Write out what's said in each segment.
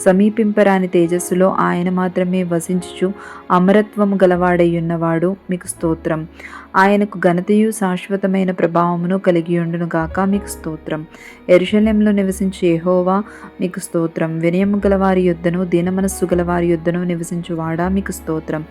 సమీపింపరాని తేజస్సులో ఆయన మాత్రమే వసించుచు అమరత్వము గలవాడయ్యున్నవాడు మీకు స్తోత్రం. ఆయనకు ఘనతయు శాశ్వతమైన ప్రభావమును కలిగి ఉండును గాక మీకు స్తోత్రం. ఎరుషలేంలో నివసించే యెహోవా మీకు స్తోత్రం. వినయము గలవారి యుద్ధను దీనమనస్సు గలవారి యుద్ధను నివసించువాడా మీకు స్తోత్రం.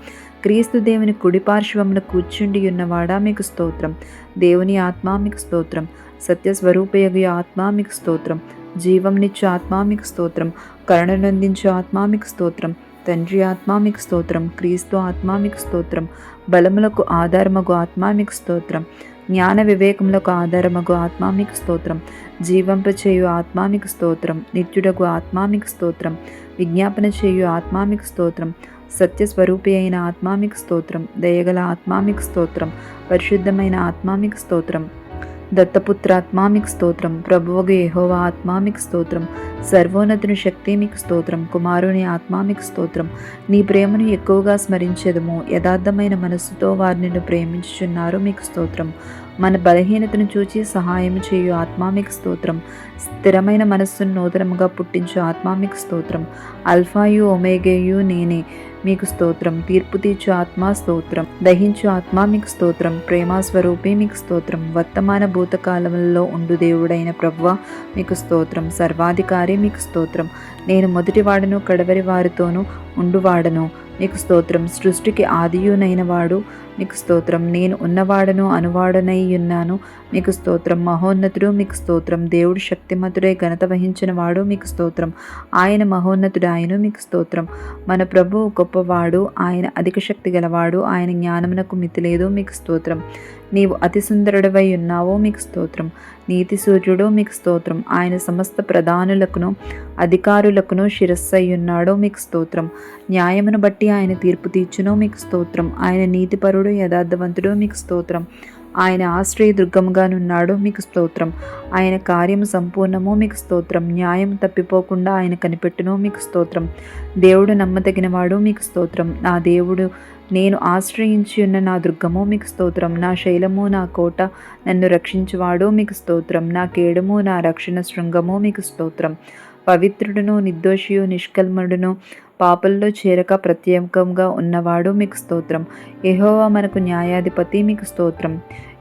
క్రీస్తు దేవుని కుడిపార్శ్వమున కూర్చుండి ఉన్నవాడా మీకు స్తోత్రం. దేవుని ఆత్మ మీకు స్తోత్రం. సత్యస్వరూపయోగి ఆత్మ మీకు స్తోత్రం. జీవంనిచ్చు ఆత్మ మీకు స్తోత్రం కరుణనందించు ఆత్మామిక స్తోత్రం తండ్రి ఆత్మామిక స్తోత్రం క్రీస్తు ఆత్మామిక స్తోత్రం బలములకు ఆధారమగు ఆత్మామిక స్తోత్రం జ్ఞాన వివేకములకు ఆధారమగు ఆత్మామిక స్తోత్రం జీవంపచేయు ఆత్మ మీకు స్తోత్రం నిత్యుడకు ఆత్మామిక స్తోత్రం విజ్ఞాపన చేయు ఆత్మామిక స్తోత్రం సత్యస్వరూపి అయిన ఆత్మామిక స్తోత్రం దయగల ఆత్మామిక స్తోత్రం పరిశుద్ధమైన ఆత్మామిక స్తోత్రం దత్తపుత్రాత్మా మీకు స్తోత్రం. ప్రభువగు యహోవా ఆత్మా మీకు స్తోత్రం. సర్వోన్నతుని శక్తి మీకు స్తోత్రం. కుమారుని ఆత్మా మీకు స్తోత్రం. నీ ప్రేమను ఎక్కువగా స్మరించేదము. యథార్థమైన మనస్సుతో వారిని ప్రేమించుచున్నారు. మీకు స్తోత్రం. మన బలహీనతను చూచి సహాయం చేయు ఆత్మామిక స్తోత్రం. స్థిరమైన మనస్సును నూతనముగా పుట్టించు ఆత్మామిక స్తోత్రం. అల్ఫాయు ఒమేగేయు నేనే మీకు స్తోత్రం. తీర్పు తీర్చు ఆత్మా స్తోత్రం. దహించు ఆత్మ మీకు స్తోత్రం ప్రేమాస్వరూపి మీకు స్తోత్రం. వర్తమాన భూతకాలంలో ఉండు దేవుడైన ప్రవ్వ మీకు స్తోత్రం. సర్వాధికారి మీకు స్తోత్రం. నేను మొదటి వాడను కడవరి వారితోనూ ఉండువాడను. నీకు స్తోత్రం. సృష్టికి ఆదియునైన వాడు నీకు స్తోత్రం. నేను ఉన్నవాడను అనువాడనై ఉన్నాను. మీకు స్తోత్రం. మహోన్నతుడు మీకు స్తోత్రం. దేవుడు శక్తిమంతుడై ఘనత వహించిన వాడు మీకు స్తోత్రం. ఆయన మహోన్నతుడు ఆయన మీకు స్తోత్రం. మన ప్రభువు గొప్పవాడు. ఆయన అధిక శక్తి గలవాడు. ఆయన జ్ఞానమునకు మితి లేదు మీకు స్తోత్రం. నీవు అతి సుందరుడవై ఉన్నావో మీకు స్తోత్రం. నీతి సూర్యుడు మీకు స్తోత్రం. ఆయన సమస్త ప్రధానులకును అధికారులకును శిరస్సై ఉన్నాడో మీకు స్తోత్రం. న్యాయమును బట్టి ఆయన తీర్పు తీర్చునో మీకు స్తోత్రం. ఆయన నీతిపరుడు యథార్థవంతుడు మీకు స్తోత్రం. ఆయన ఆశ్రయ దుర్గముగానున్నాడు మీకు స్తోత్రం. ఆయన కార్యము సంపూర్ణము మీకు స్తోత్రం. న్యాయం తప్పిపోకుండా ఆయన కనిపెట్టును మీకు స్తోత్రం. దేవుడు నమ్మదగినవాడు మీకు స్తోత్రం. నా దేవుడు నేను ఆశ్రయించి ఉన్న నా దుర్గము మీకు స్తోత్రం. నా శైలము నా కోట నన్ను రక్షించువాడు మీకు స్తోత్రం. నా కేడము నా రక్షణ శృంగము మీకు స్తోత్రం. పవిత్రుడును నిర్దోషియు నిష్కల్మడును పాపల్లో చేరక ప్రత్యేకంగా ఉన్నవాడు మీకు స్తోత్రం. ఎహోవా మనకు న్యాయాధిపతి మీకు స్తోత్రం.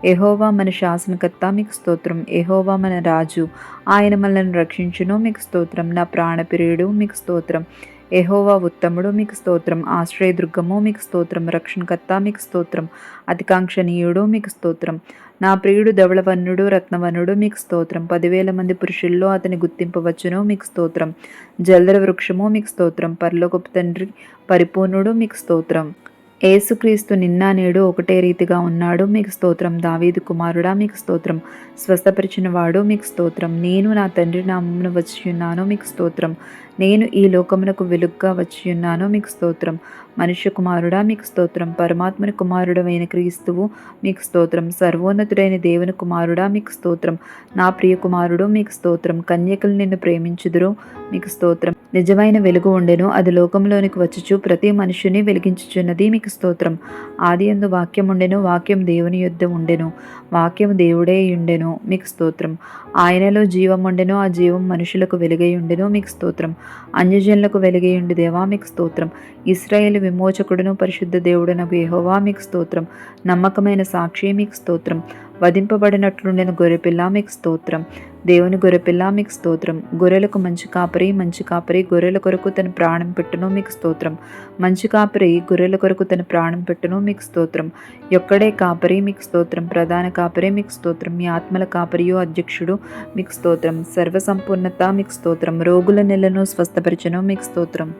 ఎహోవా మన శాసనకర్త మీకు స్తోత్రం. ఎహోవా మన రాజు. ఆయన మనల్ని రక్షించును మీకు స్తోత్రం. నా ప్రాణప్రియుడు మీకు స్తోత్రం. ఎహోవా ఉత్తముడు మీకు స్తోత్రం. ఆశ్రయదుర్గము మీకు స్తోత్రం. రక్షణకర్త మీకు స్తోత్రం. అతికాంక్షణీయుడు మీకు స్తోత్రం. నా ప్రియుడు ధవళవర్ణుడు రత్నవర్ణుడు మీకు స్తోత్రం. పదివేల మంది పురుషుల్లో అతని గుర్తింపవచ్చును మీకు స్తోత్రం. జల్దర వృక్షము మీకు స్తోత్రం. పరలోకపు తండ్రి పరిపూర్ణుడు మీకు స్తోత్రం. ఏసుక్రీస్తు నిన్న నేడు ఒకటే రీతిగా ఉన్నాడు మీకు స్తోత్రం దావీదు కుమారుడా మీకు స్తోత్రం స్వస్థపరిచిన వాడు మీకు స్తోత్రం నేను నా తండ్రి నామమును వచ్చి ఉన్నాను మీకు స్తోత్రం నేను ఈ లోకమునకు వెలుగ్గా వచ్చి ఉన్నాను మీకు స్తోత్రం మనుష్య కుమారుడా మీకు స్తోత్రం పరమాత్మని కుమారుడమైన క్రీస్తువు మీకు స్తోత్రం సర్వోన్నతుడైన దేవుని కుమారుడా మీకు స్తోత్రం నా ప్రియ కుమారుడు మీకు స్తోత్రం కన్యకలు నిన్ను ప్రేమించుదురు మీకు స్తోత్రం నిజమైన వెలుగు ఉండెను అది లోకంలోనికి వచ్చుచు ప్రతి మనుషుని వెలిగించుచున్నది మీకు స్తోత్రం. ఆది ఎందు వాక్యం ఉండెను వాక్యం దేవుని యుద్ధ ఉండెను వాక్యం దేవుడే ఉండెను మీకు స్తోత్రం. ఆయనలో జీవం ఉండెను ఆ జీవం మనుషులకు వెలుగై ఉండెను మీకు స్తోత్రం. అన్యజనులకు వెలుగై ఉండి దేవా మీకు స్తోత్రం. ఇస్రాయేల్ విమోచకుడును పరిశుద్ధ దేవుడనకు యహోవా మీకు స్తోత్రం. నమ్మకమైన సాక్షి మీకు స్తోత్రం. వధింపబడినట్లుండిన గొర్రెపిల్ల మీకు స్తోత్రం. దేవుని గొర్రెపిల్ల మీకు స్తోత్రం. గొర్రెలకు మంచి కాపరి మంచి కాపరి గొర్రెల కొరకు తన ప్రాణం పెట్టును మీకు స్తోత్రం. మంచి కాపరి గొర్రెల కొరకు తన ప్రాణం పెట్టును మీకు స్తోత్రం. ఎక్కడే కాపరి మీకు స్తోత్రం. ప్రధాన కాపరి మీకు స్తోత్రం. మీ ఆత్మల కాపరియు అధ్యక్షుడు మీకు స్తోత్రం. సర్వసంపూర్ణత మీకు స్తోత్రం. రోగుల నెలను స్వస్థపరచను మీకు స్తోత్రం.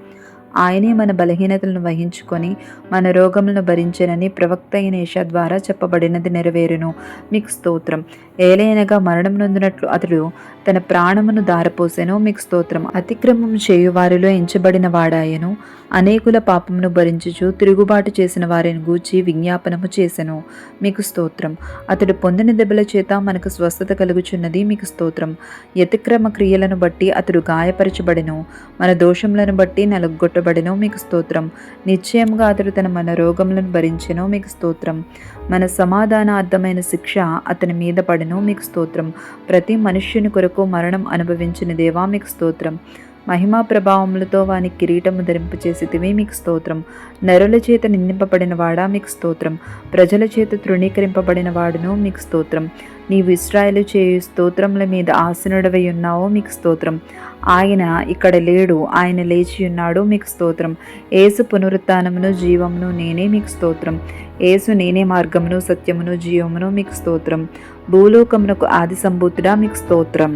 ఆయనే మన బలహీనతలను వహించుకొని మన రోగములను భరించనని ప్రవక్త అయిన యెషయా ద్వారా చెప్పబడినది నెరవేరును. మీకు స్తోత్రం. ఏలైనగా మరణం నొందినట్లు అతడు తన ప్రాణమును దారపోసెను మీకు స్తోత్రం. అతిక్రమం చేయువారిలో ఎంచబడిన వాడాయను. అనేకుల పాపమును భరించుచు తిరుగుబాటు చేసిన వారిని గూర్చి విజ్ఞాపనము చేసెను. మీకు స్తోత్రం. అతడు పొందిన దెబ్బల చేత మనకు స్వస్థత కలుగుచున్నది. మీకు స్తోత్రం. యతిక్రమ క్రియలను బట్టి అతడు గాయపరచబడెను. మన దోషములను బట్టి నలుగొట్ట నలుగొట్టబడెను మీకు స్తోత్రం. నిశ్చయంగా అతడు తన మన రోగములను భరించెనో మీకు స్తోత్రం. మన సమాధానార్థమైన శిక్ష అతని మీద పడెను మీకు స్తోత్రం. ప్రతి మనుష్యుని కొరకు మరణం అనుభవించిన దేవా మీకు స్తోత్రం. మహిమా ప్రభావములతో వాని కిరీటము ధరింపు చేసితివి మీకు స్తోత్రం. నరుల చేత నిందింపబడిన వాడా మీకు స్తోత్రం. ప్రజల చేత తృణీకరింపబడిన వాడును మీకు స్తోత్రం. నీవు ఇస్రాయలు చేయు స్తోత్రముల మీద ఆసనుడవై ఉన్నావో మీకు స్తోత్రం. ఆయన ఇక్కడ లేడు ఆయన లేచి ఉన్నాడు మీకు స్తోత్రం. ఏసు పునరుత్నమును జీవమును నేనే మీకు స్తోత్రం. ఏసు నేనే మార్గమును సత్యమును జీవమును మీకు స్తోత్రం. భూలోకమునకు ఆది సంభూతుడా మీకు స్తోత్రం.